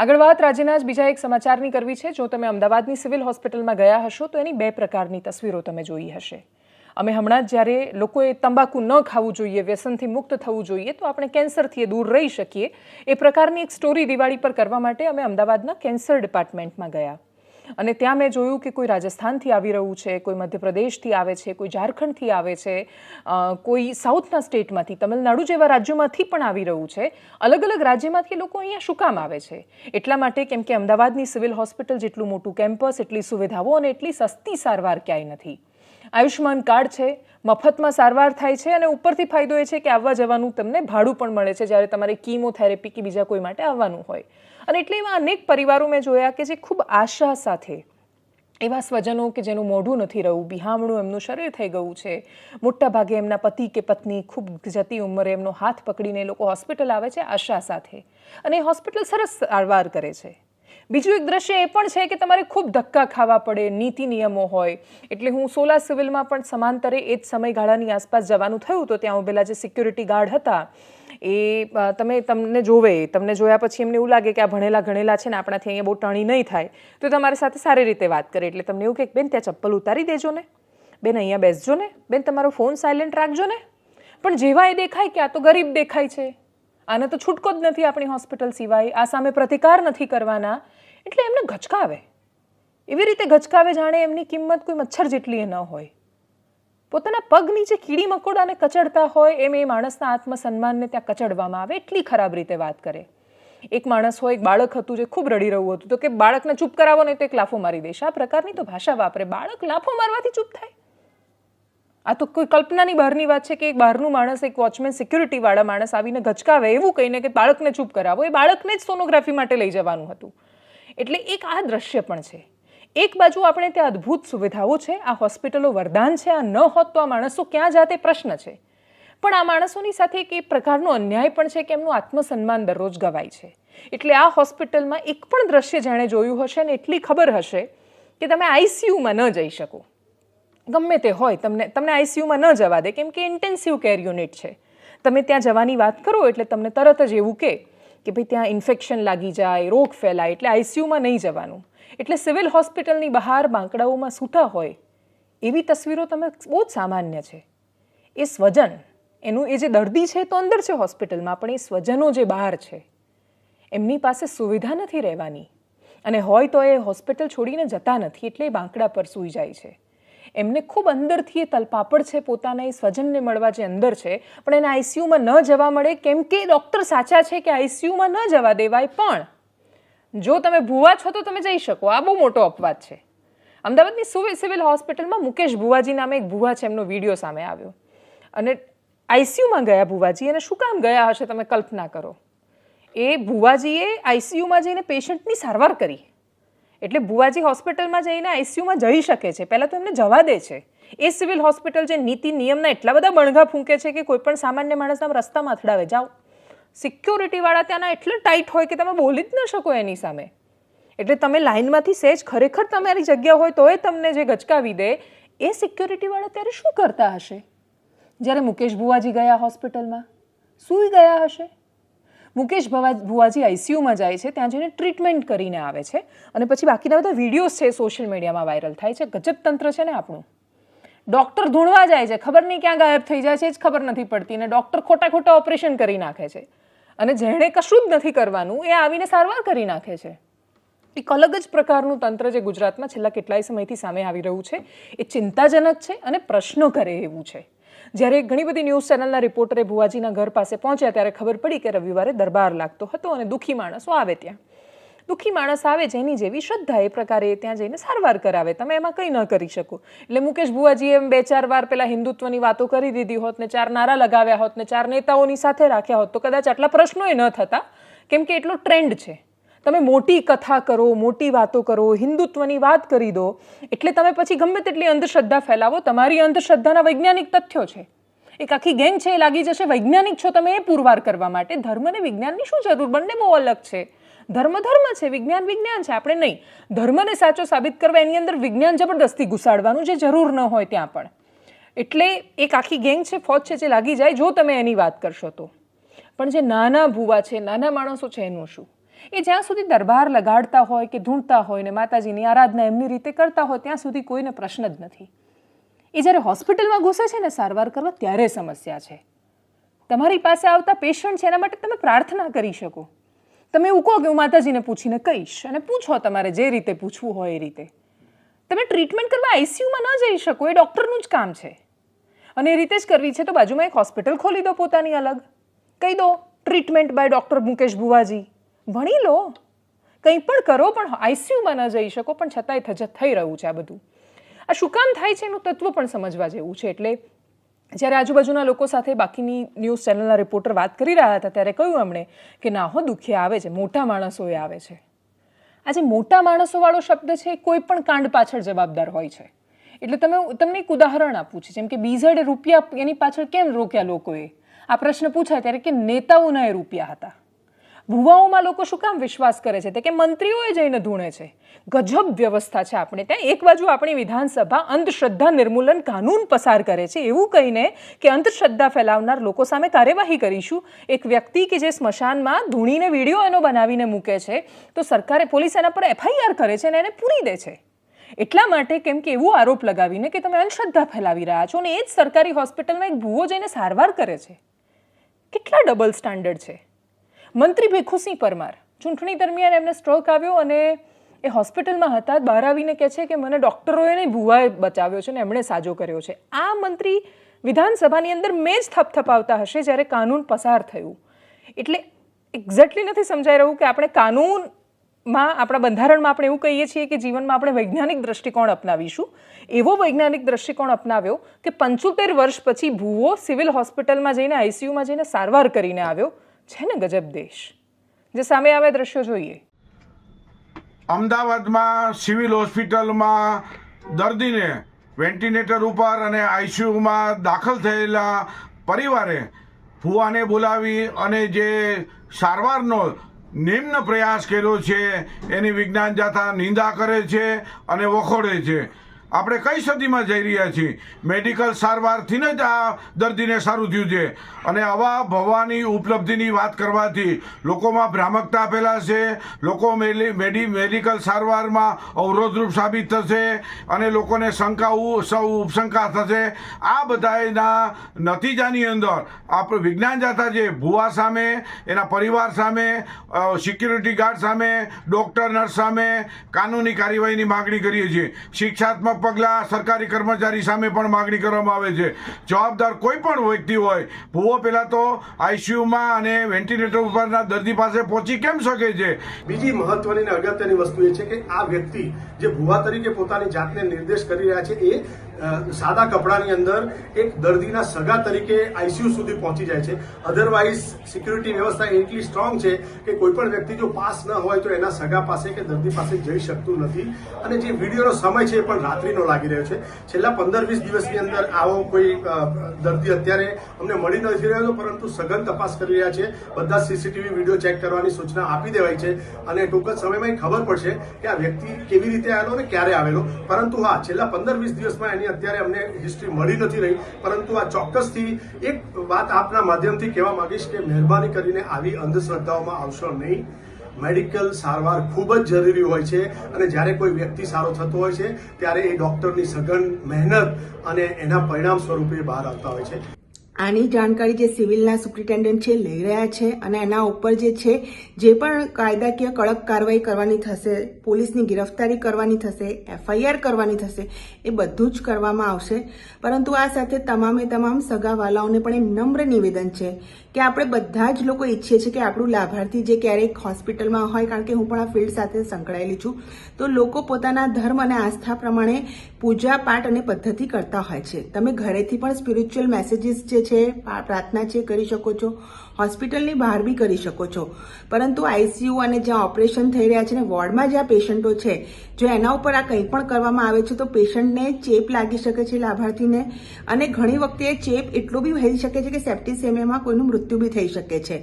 આગળ વાત રાજ્યના જ બીજા એક સમાચારની કરવી છે. જો તમે અમદાવાદની સિવિલ હોસ્પિટલમાં ગયા હશો, તો એની બે પ્રકારની તસવીરો તમે જોઈ હશે. અમે હમણાં જ જ્યારે લોકોએ તંબાકુ ન ખાવું જોઈએ, વ્યસનથી મુક્ત થવું જોઈએ, તો આપણે કેન્સરથી દૂર રહી શકીએ. એ પ્રકારની એક સ્ટોરી દિવાળી પર કરવા માટે અમે અમદાવાદના કેન્સર ડિપાર્ટમેન્ટમાં ગયા. અને ત્યાં મેં જોયું કે કોઈ રાજસ્થાનથી આવી રહ્યું છે, કોઈ મધ્યપ્રદેશથી આવે છે, કોઈ ઝારખંડથી આવે છે કોઈ સાઉથના સ્ટેટમાંથી, તમિલનાડુ જેવા રાજ્યોમાંથી પણ આવી રહ્યું છે. અલગ અલગ રાજ્યમાંથી લોકો અહીંયા શું કામ આવે છે? એટલા માટે કેમ કે અમદાવાદની સિવિલ હોસ્પિટલ જેટલું મોટું કેમ્પસ, એટલી સુવિધાઓ અને એટલી સસ્તી સારવાર ક્યાંય નથી. આયુષ્માન કાર્ડ છે, મફતમાં સારવાર થાય છે અને ઉપરથી ફાયદો એ છે કે આવવા જવાનું તમને ભાડું પણ મળે છે જ્યારે તમારે કીમોથેરેપી કે બીજા કોઈ માટે આવવાનું હોય. અને એટલે એવા અનેક પરિવારો મેં જોયા કે જે ખૂબ આશા સાથે એવા સ્વજનો કે જેનું મોઢું નથી રહ્યું, બિહામણું એમનું શરીર થઈ ગયું છે મોટા ભાગે એમના પતિ કે પત્ની ખૂબ જતી ઉંમરે એમનો હાથ પકડીને લોકો હોસ્પિટલ આવે છે આશા સાથે. અને હોસ્પિટલ સરસ સારવાર કરે છે. બીજું એક દ્રશ્ય એ પણ છે કે તમારે ખૂબ ધક્કા ખાવા પડે, નીતિ નિયમો હોય. એટલે હું સોલા સિવિલમાં પણ સમાંતરે એ જ સમયગાળાની આસપાસ જવાનું થયું તો ત્યાં ઉભેલા જે સિક્યુરિટી ગાર્ડ હતા, એ તમે તમને જોવે, તમને જોયા પછી એમને એવું લાગે કે આ ભણેલા ગણેલા છે ને આપણાથી અહીંયા બહુ ટણી નહીં થાય, તો તમારી સાથે સારી રીતે વાત કરે. એટલે તમને એવું કે, બેન, ત્યાં ચપ્પલ ઉતારી દેજો ને. બેન, અહીંયા બેસજો ને. બેન, તમારો ફોન સાયલેન્ટ રાખજો ને. પણ જેવા એ દેખાય કે આ તો ગરીબ દેખાય છે. આને તો છૂટકો જ નથી આપણી હોસ્પિટલ સિવાય. આ સામે પ્રતિકાર નથી કરવાના. એટલે એમને ગચકાવે. એવી રીતે ગચકાવે જાણે એમની કિંમત કોઈ મચ્છર જેટલી ન હોય. પોતાના પગ નીચે કીડી મકોડાને કચડતા હોય એમ એ માણસના આત્મસન્માનને ત્યાં કચડવામાં આવે એટલી ખરાબ રીતે વાત કરે. એક માણસ હોય, એક બાળક હતું જે ખૂબ રડી રહ્યું હતું. તો કે બાળકને ચૂપ કરાવો ને તો એક લાફો મારી દેશે. આ પ્રકારની તો ભાષા વાપરે. બાળક લાફો મારવાથી ચૂપ થાય. આ તો કોઈ કલ્પનાની બહારની વાત છે કે એક બહારનું માણસ, એક વોચમેન, સિક્યુરિટીવાળા માણસ આવીને ગચકાવે એવું કહીને કે બાળકને ચૂપ કરાવો. એ બાળકને જ સોનોગ્રાફી માટે લઈ જવાનું હતું. એટલે એક આ દ્રશ્ય પણ છે. એક બાજુ આપણે ત્યાં અદ્ભુત સુવિધાઓ છે, આ હોસ્પિટલો વરદાન છે, આ ન હોત તો આ માણસો ક્યાં જાતે પ્રશ્ન છે. પણ આ માણસોની સાથે એક એ પ્રકારનો અન્યાય પણ છે કે એમનું આત્મસન્માન દરરોજ ગવાય છે. એટલે આ હોસ્પિટલમાં એક પણ દ્રશ્ય જેણે જોયું હશે ને એટલી ખબર હશે કે તમે આઈસીયુમાં ન જઈ શકો. ગમે તે હોય, તમને તમને આઈસીયુમાં ન જવા દે, કેમ કે ઇન્ટેન્સિવ કેર યુનિટ છે. તમે ત્યાં જવાની વાત કરો એટલે તમને તરત જ એવું કે કે ભાઈ ત્યાં ઇન્ફેક્શન લાગી જાય, રોગ ફેલાય, એટલે આઈસીયુમાં નહીં જવાનું. એટલે સિવિલ હોસ્પિટલની બહાર બાંકડાઓમાં સૂતા હોય, એવી તસવીરો તમે બહુ જ સામાન્ય છે. એ સ્વજન, એનું એ જે દર્દી છે તો અંદર છે હોસ્પિટલમાં, પણ એ સ્વજનો જે બહાર છે, એમની પાસે સુવિધા નથી રહેવાની. અને હોય તો એ હોસ્પિટલ છોડીને જતા નથી, એટલે એ બાંકડા પર સૂઈ જાય છે. એમને ખૂબ અંદરથી એ તલપાપડ છે, પોતાના એ સ્વજનને મળવા જે અંદર છે, પણ એને આઈસીયુમાં ન જવા મળે, કેમ કે ડૉક્ટર સાચા છે કે આઈસીયુમાં ન જવા દેવાય, પણ જો તમે ભૂવા છો તો તમે જઈ શકો. આ બહુ મોટો અપવાદ છે. અમદાવાદની સુવે સિવિલ હોસ્પિટલમાં મુકેશ ભુવાજી નામે એક ભુવા છે, એમનો વીડિયો સામે આવ્યો. અને આઈસીયુમાં ગયા ભુવાજી, અને શું કામ ગયા હશે તમે કલ્પના કરો? એ ભુવાજીએ આઈસીયુમાં જઈને પેશન્ટની સારવાર કરી. એટલે ભુવાજી હોસ્પિટલમાં જઈને આઈસીયુમાં જઈ શકે છે. પહેલાં તો એમને જવા દે છે. એ સિવિલ હોસ્પિટલ જે નીતિ નિયમના એટલા બધા બણગા ફૂંકે છે કે કોઈ પણ સામાન્ય માણસના રસ્તામાં અથડાવે. જાઓ. સિક્યોરિટીવાળા ત્યાંના એટલે ટાઈટ હોય કે તમે બોલી જ ન શકો એની સામે. એટલે તમે લાઇનમાંથી સહેજ ખરેખર તમારી જગ્યા હોય તોય તમને જે ગચકાવી દે, એ સિક્યોરિટીવાળા ત્યારે શું કરતા હશે? જ્યારે મુકેશ ભુવાજી ગયા હોસ્પિટલમાં, સૂઈ ગયા હશે? મુકેશ ભવા ભુવાજી આઈસીયુમાં જાય છે, ત્યાં જઈને ટ્રીટમેન્ટ કરીને આવે છે અને પછી બાકીના બધા વિડીયોઝ છે સોશિયલ મીડિયામાં વાયરલ થાય છે. ગજબ તંત્ર છે ને આપણું. ડૉક્ટર ધૂણવા જાય છે. ખબર નહીં ક્યાં ગાયબ થઈ જાય છે જ ખબર નથી પડતી ને ડૉક્ટર ખોટા ખોટા ઓપરેશન કરી નાખે છે. અને જેણે કશું જ નથી કરવાનું, એ આવીને સારવાર કરી નાખે છે. એક અલગ જ પ્રકારનું તંત્ર જે ગુજરાતમાં. છેલ્લા કેટલાય સમયથી સામે આવી રહ્યું છે. એ ચિંતાજનક છે અને પ્રશ્નો કરે એવું છે. જ્યારે ઘણી બધી ન્યૂઝ ચેનલના રિપોર્ટરે ભુવાજીના ઘર પાસે પહોંચ્યા ત્યારે ખબર પડી કે રવિવારે દરબાર લાગતો હતો અને દુઃખી માણસો આવે ત્યાં. દુઃખી માણસ આવે જેની જેવી શ્રદ્ધા એ પ્રકારે ત્યાં જઈને સારવાર કરાવે. તમે એમાં કંઈ ન કરી શકો. એટલે મુકેશ ભુવાજીએ એમ બે ચાર વાર પેલા હિન્દુત્વની વાતો કરી દીધી હોત ને ચાર નારા લગાવ્યા હોત ને ચાર નેતાઓની સાથે રાખ્યા હોત તો કદાચ આટલા પ્રશ્નોય ન થતા. કેમ કે એટલો ટ્રેન્ડ છે. તમે મોટી કથા કરો, મોટી વાતો કરો, હિન્દુત્વની વાત કરી દો, એટલે તમે પછી ગમે તેટલી અંધશ્રદ્ધા ફેલાવો, તમારી અંધશ્રદ્ધાના વૈજ્ઞાનિક તથ્યો છે. એક આખી ગેંગ છે એ લાગી જશે, વૈજ્ઞાનિક છો તમે એ પુરવાર કરવા માટે. ધર્મ અને વિજ્ઞાનની શું જરૂર? બંને બહુ અલગ છે. ધર્મ ધર્મ છે, વિજ્ઞાન વિજ્ઞાન છે, આપણે નહીં. ધર્મને સાચો સાબિત કરવા એની અંદર વિજ્ઞાન જબરદસ્તી ઘુસાડવાનું જે જરૂર ન હોય ત્યાં પણ. એટલે એક આખી ગેંગ છે, ફોજ છે, જે લાગી જાય, જો તમે એની વાત કરશો તો. પણ જે નાના ભૂવા છે, નાના માણસો છે, એનું શું? એ જ્યાં સુધી દરબાર લગાડતા હોય કે ઢૂંઢતા હોય ને માતાજીની આરાધના એમની રીતે કરતા હોય, ત્યાં સુધી કોઈને પ્રશ્ન જ નથી. એ જ્યારે હોસ્પિટલમાં ઘૂસે છે ને સારવાર કરવા, ત્યારે સમસ્યા છે. તમારી પાસે આવતા પેશન્ટ છે, એના માટે તમે પ્રાર્થના કરી શકો. તમે એવું કહો કે હું માતાજીને પૂછીને કહીશ અને પૂછો તમારે જે રીતે પૂછવું હોય એ રીતે. તમે ટ્રીટમેન્ટ કરવા આઈસીયુમાં ન જઈ શકો, એ ડૉક્ટરનું જ કામ છે. અને એ રીતે જ કરવી છે તો બાજુમાં એક હોસ્પિટલ ખોલી દો પોતાની અલગ. કહી દો ટ્રીટમેન્ટ બાય ડૉક્ટર મુકેશ ભુવાજી ભણી લો. કંઈ પણ કરો, પણ આઈસીયુમાં ન જઈ શકો, પણ છતાંય થજત થઈ રહ્યું છે આ બધું. આ શું કામ થાય છે એનું તત્વ પણ સમજવા જેવું છે. એટલે જ્યારે આજુબાજુના લોકો સાથે બાકીની ન્યૂઝ ચેનલના રિપોર્ટર વાત કરી રહ્યા હતા, ત્યારે કહ્યું એમણે કે ના હો, દુઃખે આવે છે, મોટા માણસોએ આવે છે. આજે મોટા માણસોવાળો શબ્દ છે, કોઈ પણ કાંડ પાછળ જવાબદાર હોય છે. એટલે તમે તમને એક ઉદાહરણ આપું છું. જેમ કે બીઝડે રૂપિયા એની પાછળ કેમ રોક્યા લોકોએ? આ પ્રશ્ન પૂછાય ત્યારે કે નેતાઓના એ રૂપિયા હતા. ભુવાઓમાં લોકો શું કામ વિશ્વાસ કરે છે? તે કે મંત્રીઓએ જઈને ધૂણે છે. ગજબ વ્યવસ્થા છે આપણે. ત્યાં એક બાજુ આપણી વિધાનસભા અંધશ્રદ્ધા નિર્મૂલન કાનૂન પસાર કરે છે. એવું કહીને કે અંધશ્રદ્ધા ફેલાવનાર લોકો સામે કાર્યવાહી કરીશું. એક વ્યક્તિ કે જે સ્મશાનમાં ધૂણીને વીડિયો એનો બનાવીને મૂકે છે, તો સરકારે પોલીસ એના પર એફઆઈઆર કરે છે અને એને પૂરી દે છે. એટલા માટે કેમ કે એવો આરોપ લગાવીને કે તમે અંધશ્રદ્ધા ફેલાવી રહ્યા છો અને એ જ સરકારી હોસ્પિટલમાં એક ભૂવો જઈને સારવાર કરે છે. કેટલા ડબલ સ્ટાન્ડર્ડ છે? મંત્રી ભેખુસિંહ પરમાર ચૂંટણી દરમિયાન એમને સ્ટ્રોક આવ્યો અને એ હોસ્પિટલમાં હતા. બહાર આવીને કહે છે કે મને ડૉક્ટરોએ નહીં, ભૂવાએ બચાવ્યો છે ને એમણે સાજો કર્યો છે. આ મંત્રી વિધાનસભાની અંદર મેં જ થપથપાવતા હશે જ્યારે કાનૂન પસાર થયું. એટલે એક્ઝેક્ટલી નથી સમજાઈ રહ્યું કે આપણે કાનૂનમાં, આપણા બંધારણમાં આપણે એવું કહીએ છીએ કે જીવનમાં આપણે વૈજ્ઞાનિક દ્રષ્ટિકોણ અપનાવીશું. એવો વૈજ્ઞાનિક દ્રષ્ટિકોણ અપનાવ્યો કે પંચોતેર વર્ષ પછી ભૂવો સિવિલ હોસ્પિટલમાં જઈને આઈસીયુમાં જઈને સારવાર કરીને આવ્યો. છે ને ગજબ દેશ? જે સામે આવે દ્રશ્યો જોઈએ. અમદાવાદમાં સિવિલ હોસ્પિટલમાં દર્દીને વેન્ટિલેટર ઉપર અને આઈસીયુમાં દાખલ થયેલા પરિવારે ફુવાને બોલાવી અને જે સારવારનો નિમ્ન પ્રયાસ કર્યો છે, એની વિજ્ઞાન જાથા નિંદા કરે છે અને વખોડે છે. આપણે કઈ સદીમાં જઈ રહ્યા છીએ? મેડિકલ સારવારથી જ આ દર્દીને સારું થયું છે. અને આવા ભવાની ઉપલબ્ધિની વાત કરવાથી લોકોમાં ભ્રામકતા ફેલાશે, લોકો મેડી મેડિકલ સારવારમાં અવરોધરૂપ સાબિત થશે અને લોકોને શંકા ઉપશંકા થશે. આ બધાના નતીજાની અંદર આપણે વિજ્ઞાન જાતા છે ભુવા સામે, એના પરિવાર સામે સિક્યુરિટી ગાર્ડ સામે ડૉક્ટર નર્સ સામે કાનૂની કાર્યવાહીની માગણી કરીએ છીએ. શિક્ષાત્મક પગલાં સરકારી કર્મચારી સામે પણ માગણી કરવામાં આવે છે. જવાબદાર કોઈ પણ વ્યક્તિ હોય, ભૂવો પહેલાં તો આઈસીયુમાં અને વેન્ટિલેટર ઉપરના દર્દી પાસે પહોંચી કેમ શકે છે? બીજી મહત્વની અને અગત્યની વસ્તુ એ છે કે આ વ્યક્તિ જે ભુવા તરીકે પોતાની જાતને નિર્દેશ કરી રહ્યા છે, એ સાદા કપડાની અંદર એક દર્દીના સગા તરીકે આઈસીયુ સુધી પહોંચી જાય છે. અધરવાઇઝ સિક્યુરિટી વ્યવસ્થા એટલી સ્ટ્રોંગ છે કે કોઈ પણ વ્યક્તિ જો પાસ ન હોય તો એના સગા પાસે કે દર્દી પાસે જઈ શકતું નથી. અને જે વિડીયોનો સમય છે એ પણ રાત્રિનો લાગી રહ્યો છે. છેલ્લા પંદર વીસ દિવસની અંદર આવો કોઈ દર્દી અત્યારે અમને મળી નથી રહ્યો પરંતુ સઘન તપાસ કરી રહ્યા છે. બધા સીસીટીવી વીડિયો ચેક કરવાની સૂચના આપી દેવાઈ છે અને ટૂંક જ સમયમાં ખબર પડશે કે આ વ્યક્તિ કેવી રીતે આવેલો અને ક્યારે આવેલો. પરંતુ હા, છેલ્લા પંદર વીસ દિવસમાં એની અત્યારે અમને હિસ્ટ્રી મળી નથી રહી. પરંતુ આ ચોક્કસથી એક વાત આપના માધ્યમથી કહેવા માંગીશ કે મહેરબાની કરીને આવી અંધશ્રદ્ધાઓમાં આવશો નહીં. મેડિકલ સારવાર ખૂબ જ જરૂરી હોય છે અને જ્યારે કોઈ વ્યક્તિ સારો થતો હોય છે, ત્યારે એ ડોક્ટરની સઘન મહેનત અને એના પરિણામ સ્વરૂપે બહાર આવતા હોય છે. આની જાણકારી જે સિવિલના સુપ્રિન્ટેન્ડન્ટ છે, લઈ રહ્યા છે અને એના ઉપર જે છે, જે પણ કાયદાકીય કડક કાર્યવાહી કરવાની થશે, પોલીસની ગિરફતારી કરવાની થશે, એફઆઈઆર કરવાની થશે, એ બધું જ કરવામાં આવશે. પરંતુ આ સાથે તમામે તમામ સગાવાલાઓને પણ એ નમ્ર નિવેદન છે કે આપણે બધા જ લોકો ઈચ્છીએ છીએ કે આપણું લાભાર્થી જે ક્યારેક હોસ્પિટલમાં હોય, કારણ કે હું પણ આ ફિલ્ડ સાથે સંકળાયેલી છું, તો લોકો પોતાના ધર્મ અને આસ્થા પ્રમાણે પૂજા પાઠ અને પદ્ધતિ કરતા હોય છે. તમે ઘરેથી પણ સ્પિરિચ્યુઅલ મેસેજીસ જે છે પ્રાર્થના છે કરી શકો છો હોસ્પિટલની બહાર બી કરી શકો છો. પરંતુ આઈસીયુ અને જ્યાં ઓપરેશન થઈ રહ્યા છે ને, વોર્ડમાં જ્યાં પેશન્ટો છે, જો એના ઉપર આ કંઈ પણ કરવામાં આવે છે, તો પેશન્ટને ચેપ લાગી શકે છે લાભાર્થીને. અને ઘણી વખતે ચેપ એટલો બી થઈ શકે છે કે સેપ્ટિસેમિયામાં કોઈનું મૃત્યુ બી થઈ શકે છે.